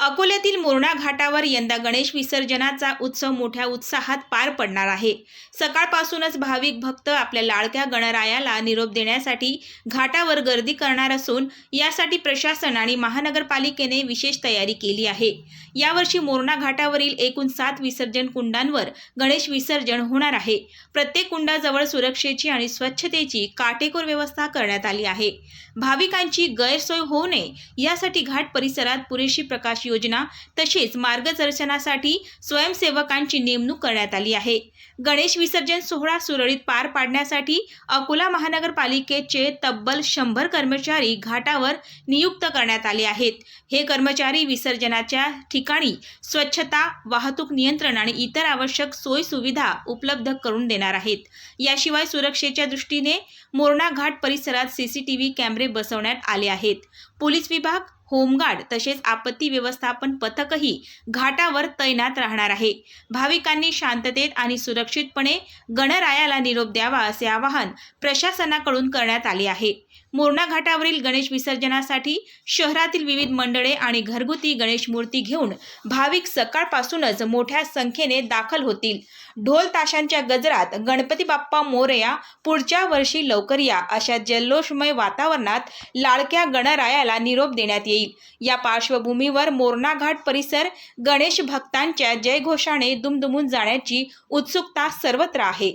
अकोल्यातील मोरणा घाटावर यंदा गणेश विसर्जनाचा उत्सव मोठ्या उत्साहात पार पडणार आहे. सकाळपासूनच भाविक भक्त आपल्या लाडक्या गणरायाला निरोप देण्यासाठी घाटावर गर्दी करणार असून यासाठी प्रशासन आणि महानगरपालिकेने विशेष तयारी केली आहे. यावर्षी मोरणा घाटावरील एकूण सात विसर्जन कुंडांवर गणेश विसर्जन होणार आहे. प्रत्येक कुंडाजवळ सुरक्षेची आणि स्वच्छतेची काटेकोर व्यवस्था करण्यात आली आहे. भाविकांची गैरसोय होऊ नये यासाठी घाट परिसरात पुरेशी प्रकाश योजना तसेच मार्गदर्शनासाठी स्वयंसेवकांची नेमणूक करण्यात आली आहे. गणेश विसर्जन सोहळा सुरळीत पार पाडण्यासाठी अकोला महानगरपालिकेचे तब्बल शंभर कर्मचारी घाटावर नियुक्त करण्यात आले आहेत. हे कर्मचारी विसर्जनाच्या ठिकाणी स्वच्छता वाहतूक नियंत्रण आणि इतर आवश्यक सोयीसुविधा उपलब्ध करून देणार आहेत. याशिवाय सुरक्षेच्या दृष्टीने मोरणा घाट परिसरात सीसीटीव्ही कॅमेरे बसवण्यात आले आहेत. पोलीस विभाग होमगार्ड तसेच आपत्ती व्यवस्थापन पथकही घाटावर तैनात राहणार आहे. भाविकांनी शांततेत आणि सुरक्षितपणे गणरायाला निरोप द्यावा असे आवाहन प्रशासनाकडून करण्यात आले आहे. मोरणा घाटावरील गणेश विसर्जनासाठी शहरातील विविध मंडळे आणि घरगुती गणेश मूर्ती घेऊन भाविक सकाळपासूनच मोठ्या संख्येने दाखल होतील. ढोल ताशांच्या गजरात गणपती बाप्पा मोरया पुढच्या वर्षी लवकर या अशा जल्लोषमय वातावरणात लाडक्या गणरायाला निरोप देण्यात येईल. या पार्श्वभूमीवर मोरणा घाट परिसर गणेश भक्तांच्या जयघोषाने दुमदुमून जाण्याची उत्सुकता सर्वत्र आहे.